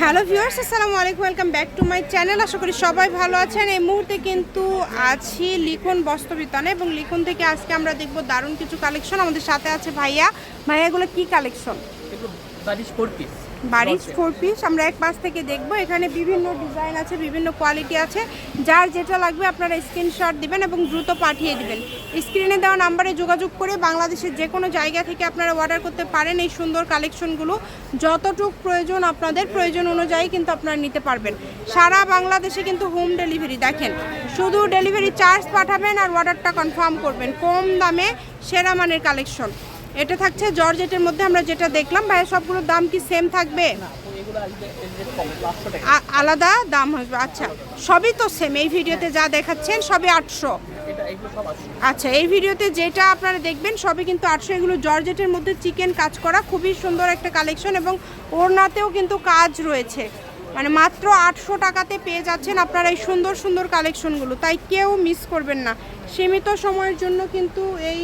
Hello viewers, আসসালামু আলাইকুম, welcome back to my channel. আশা করি সবাই ভালো আছেন। এই মুহূর্তে কিন্তু আছি লিখন বস্ত্রবিতানে এবং লিখন থেকে আজকে আমরা দেখব দারুণ কিছু কালেকশন আমাদের সাথে আছে ভাইয়া। ভাইয়া, এগুলো কি কালেকশন বাড়ির ফোর পিস আমরা এক পাশ থেকে দেখব। এখানে বিভিন্ন ডিজাইন আছে বিভিন্ন কোয়ালিটি আছে। যার যেটা লাগবে আপনারা স্ক্রিনশট দিবেন এবং দ্রুত পাঠিয়ে দিবেন। স্ক্রিনে দেওয়া নাম্বারে যোগাযোগ করে বাংলাদেশের যে কোনো জায়গা থেকে আপনারা অর্ডার করতে পারেন এই সুন্দর কালেকশনগুলো যতটুক প্রয়োজন আপনাদের প্রয়োজন অনুযায়ী কিন্তু আপনারা নিতে পারবেন। সারা বাংলাদেশে কিন্তু হোম ডেলিভারি দেখেন। শুধু ডেলিভারি চার্জ পাঠাবেন আর অর্ডারটা কনফার্ম করবেন। কম দামে সেরা মানের কালেকশন এটা থাকছে জর্জেটের মধ্যে আমরা যেটা দেখলাম ভাইয়া সবগুলোর দাম কি সেম থাকবে? আলাদা দাম হবে আচ্ছা। সবই তো সেম এই ভিডিওতে যা দেখাচ্ছেন সবই আটশো। আচ্ছা এই ভিডিওতে যেটা আপনারা দেখবেন সবই কিন্তু আটশো। এগুলো জর্জেটের মধ্যে চিকেন কাজ করা খুবই সুন্দর একটা কালেকশন এবং ওড়নাতেও কিন্তু কাজ রয়েছে। মানে মাত্র আটশো টাকাতে পেয়ে যাচ্ছেন আপনারা এই সুন্দর সুন্দর কালেকশনগুলো। তাই কেউ মিস করবেন না। সীমিত সময়ের জন্য কিন্তু এই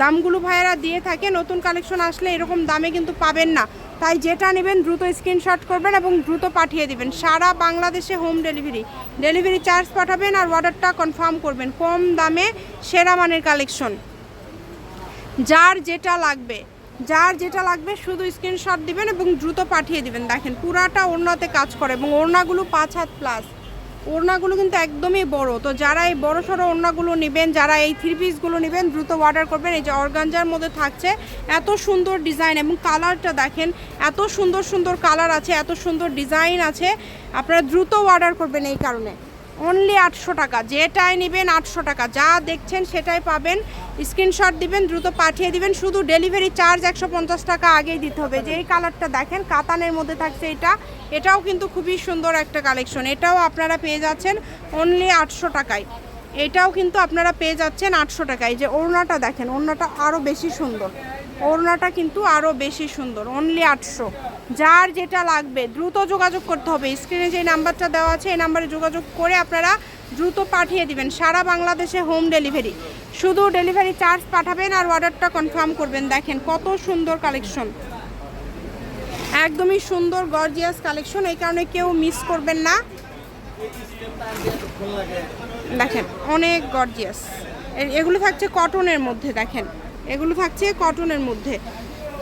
দামগুলো ভাইয়েরা দিয়ে থাকে। নতুন কালেকশন আসলে এরকম দামে কিন্তু পাবেন না। তাই যেটা নেবেন দ্রুত স্ক্রিনশট করবেন এবং দ্রুত পাঠিয়ে দিবেন। সারা বাংলাদেশে হোম ডেলিভারি। ডেলিভারি চার্জ পাঠাবেন আর অর্ডারটা কনফার্ম করবেন। কম দামে সেরা মানের কালেকশন। যার যেটা লাগবে। যার যেটা লাগবে শুধু স্ক্রিনশট দিবেন এবং দ্রুত পাঠিয়ে দিবেন। দেখেন, পুরাটা ওড়নাতে কাজ করে এবং ওড়নাগুলো পাঁচ হাত প্লাস ওড়নাগুলো কিন্তু একদমই বড়। তো যারা এই বড় সড়ো ওড়নাগুলো নেবেন, যারা এই থ্রি পিসগুলো নেবেন, দ্রুত অর্ডার করবেন। এই যে অর্গানজার মধ্যে থাকছে, এত সুন্দর ডিজাইন এবং কালারটা দেখেন, এত সুন্দর সুন্দর কালার আছে, এত সুন্দর ডিজাইন আছে। আপনারা দ্রুত অর্ডার করবেন এই কারণে। অনলি আটশো টাকা। যেটাই নেবেন আটশো টাকা। যা দেখছেন সেটাই পাবেন। স্ক্রিনশট দিবেন, দ্রুত পাঠিয়ে দিবেন। শুধু ডেলিভারি চার্জ একশো পঞ্চাশ টাকা আগেই দিতে হবে। যে এই কালারটা দেখেন, কাতানের মধ্যে থাকছে এটা। এটাও কিন্তু খুবই সুন্দর একটা কালেকশন এটাও আপনারা পেয়ে যাচ্ছেন অনলি আটশো টাকায়। এটাও কিন্তু আপনারা পেয়ে যাচ্ছেন আটশো টাকায়। যে ওড়নাটা দেখেন, ওড়নাটা আরও বেশি সুন্দর। ওড়নাটা কিন্তু আরও বেশি সুন্দর। অনলি আটশো। যার যেটা লাগবে, দ্রুত যোগাযোগ করতে হবে। স্ক্রিনে যে নাম্বারটা দেওয়া আছে, এই নাম্বারে যোগাযোগ করে আপনারা দ্রুত পাঠিয়ে দিবেন। সারা বাংলাদেশে হোম ডেলিভারি। শুধু ডেলিভারি চার্জ পাঠাবেন আর অর্ডারটা কনফার্ম করবেন। দেখেন কত সুন্দর কালেকশন। একদমই সুন্দর, গর্জিয়াস কালেকশন। এই কারণে কেউ মিস করবেন না। দেখেন, অনেক গর্জিয়াস। এগুলো থাকছে কটনের মধ্যে, দেখেন। এগুলো থাকছে কটনের মধ্যে।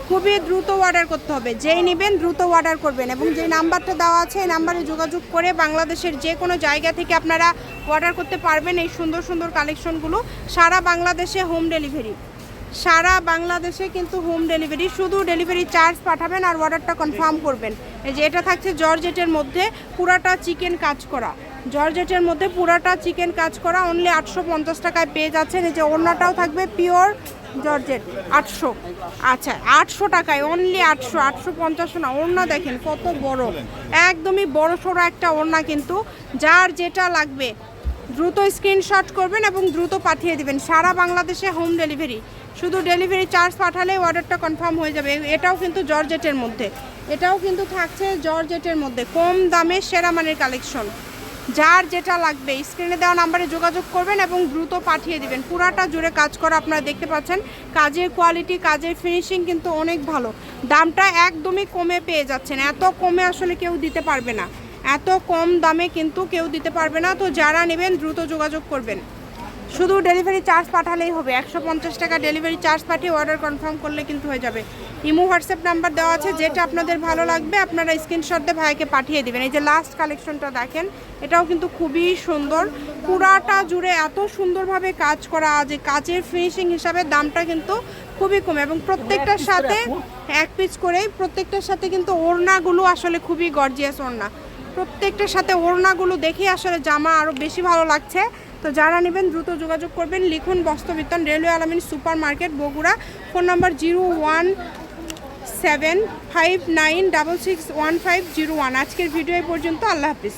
খুবই দ্রুত অর্ডার করতে হবে। যেই নেবেন দ্রুত অর্ডার করবেন এবং যে নাম্বারটা দেওয়া আছে এই নাম্বারে যোগাযোগ করে বাংলাদেশের যে কোনো জায়গা থেকে আপনারা অর্ডার করতে পারবেন এই সুন্দর সুন্দর কালেকশনগুলো সারা বাংলাদেশে হোম ডেলিভারি সারা বাংলাদেশে কিন্তু হোম ডেলিভারি শুধু ডেলিভারি চার্জ পাঠাবেন আর অর্ডারটা কনফার্ম করবেন। এই যে এটা থাকছে জর্জেটের মধ্যে পুরাটা চিকেন কাজ করা। জর্জেটের মধ্যে পুরাটা চিকেন কাজ করা। অনলি আটশো পঞ্চাশ টাকায় পেয়ে যাচ্ছেন। এই যে ওড়নাটাও থাকবে পিওর জর্জেট, আটশো। আচ্ছা আটশো টাকায় অনলি আটশো আটশো পঞ্চাশ না, ওড়না দেখেন কত বড়। একদমই বড় সড়ো একটা ওড়না কিন্তু, যার যেটা লাগবে, দ্রুত স্ক্রিনশট করবেন এবং দ্রুত পাঠিয়ে দিবেন। সারা বাংলাদেশে হোম ডেলিভারি শুধু ডেলিভারি চার্জ পাঠালে অর্ডারটা কনফার্ম হয়ে যাবে। এটাও কিন্তু জর্জেটের মধ্যে। এটাও কিন্তু থাকছে জর্জেটের মধ্যে। কম দামে সেরা মানের কালেকশন যার যেটা লাগবে স্ক্রিনে দেওয়া নাম্বারে যোগাযোগ করবেন এবং দ্রুত পাঠিয়ে দিবেন। পুরাটা জুড়ে কাজ করা আপনারা দেখতে পাচ্ছেন। কাজের কোয়ালিটি কাজের ফিনিশিং কিন্তু অনেক ভালো। দামটা একদমই কমে পেয়ে যাচ্ছেন। এত কমে আসলে কেউ দিতে পারবে না। এত কম দামে কিন্তু কেউ দিতে পারবে না। তো যারা নেবেন, দ্রুত যোগাযোগ করবেন। শুধু ডেলিভারি চার্জ পাঠালেই হবে। একশো পঞ্চাশ টাকা ডেলিভারি চার্জ পাঠিয়ে অর্ডার কনফার্ম করলে কিন্তু হয়ে যাবে। ইমো হোয়াটসঅ্যাপ নাম্বার দেওয়া আছে যেটা আপনাদের ভালো লাগবে আপনারা স্ক্রিনশট দিয়ে ভাইকে পাঠিয়ে দিবেন। এই যে লাস্ট কালেকশনটা দেখেন এটাও কিন্তু খুবই সুন্দর। পুরাটা জুড়ে এত সুন্দরভাবে কাজ করা যে কাজের ফিনিশিং হিসাবে দামটা কিন্তু খুবই কম এবং প্রত্যেকটার সাথে এক পিস করেই প্রত্যেকটার সাথে কিন্তু ওড়নাগুলো আসলে খুবই গর্জিয়াস ওড়না। প্রত্যেকটার সাথে ওড়নাগুলো দেখে আসলে জামা আরও বেশি ভালো লাগছে। তো যারা নেবেন দ্রুত যোগাযোগ করবেন। লিখুন Bastrabitan railway Alamin super market Bogura. Phone number zero one seven five nine double six one five zero one আজকের ভিডিও পর্যন্ত। আল্লাহ হাফিজ।